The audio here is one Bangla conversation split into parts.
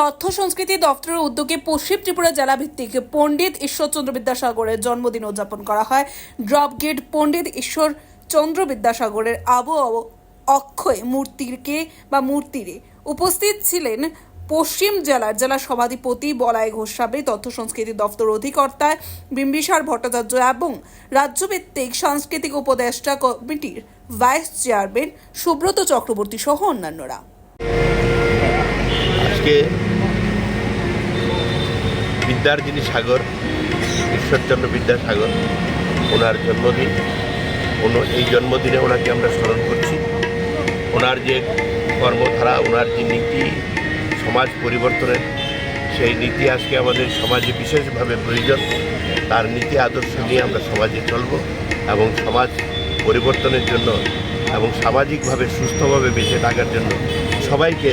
তথ্য সংস্কৃতি দপ্তরের উদ্যোগে পশ্চিম ত্রিপুরা জেলা ভিত্তিক পণ্ডিত ঈশ্বরচন্দ্র বিদ্যাসাগরের জন্মদিন উদযাপন করা হয়। ড্রপ গেট পণ্ডিত ঈশ্বর চন্দ্র বিদ্যাসাগরের আবু অক্ষয় মূর্তিকে বা মূর্তিরে উপস্থিত ছিলেন পশ্চিম জেলার জেলা সভাধিপতি বলাই গোস্বামী, তথ্য সংস্কৃতি দপ্তর অধিকর্তা বিম্বিসার ভট্টাচার্য এবং রাজ্যভিত্তিক সাংস্কৃতিক উপদেষ্টা কমিটির ভাইস চেয়ারম্যান সুব্রত চক্রবর্তী সহ অন্যান্যরা। আজকে বিদ্যার যিনি সাগর, ঈশ্বরচন্দ্র বিদ্যাসাগর ওনার জন্মদিন। এই জন্মদিনে ওনাকে আমরা স্মরণ করছি। ওনার যে কর্মধারা, ওনার যে নীতি, সমাজ পরিবর্তনের, সেই নীতি আজকে আমাদের সমাজে বিশেষভাবে প্রয়োজন। তার নীতি আদর্শ নিয়ে আমরা সমাজে চলব এবং সমাজ পরিবর্তনের জন্য এবং সামাজিকভাবে সুস্থভাবে বেঁচে থাকার জন্য সবাইকে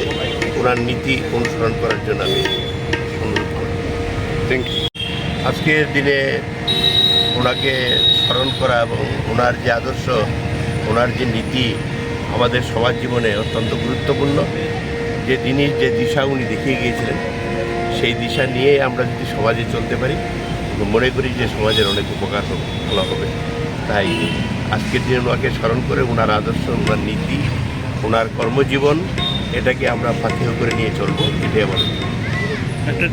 ওনার নীতি অনুসরণ করার জন্য আমি ইউ আজকের দিনে ওনাকে স্মরণ করা এবং ওনার যে আদর্শ, ওনার যে নীতি আমাদের সমাজ জীবনে অত্যন্ত গুরুত্বপূর্ণ। যে জিনিস, যে দিশা উনি দেখিয়ে গিয়েছিলেন, সেই দিশা নিয়ে আমরা যদি সমাজে চলতে পারি মনে করি যে সমাজের অনেক উপকার ভালো হবে। তাই আজকের দিনে ওনাকে স্মরণ করে ওনার আদর্শ, ওনার নীতি, ওনার কর্মজীবন, এটাকে আমরা পাথেয় করে নিয়ে চলবো, এটাই একটা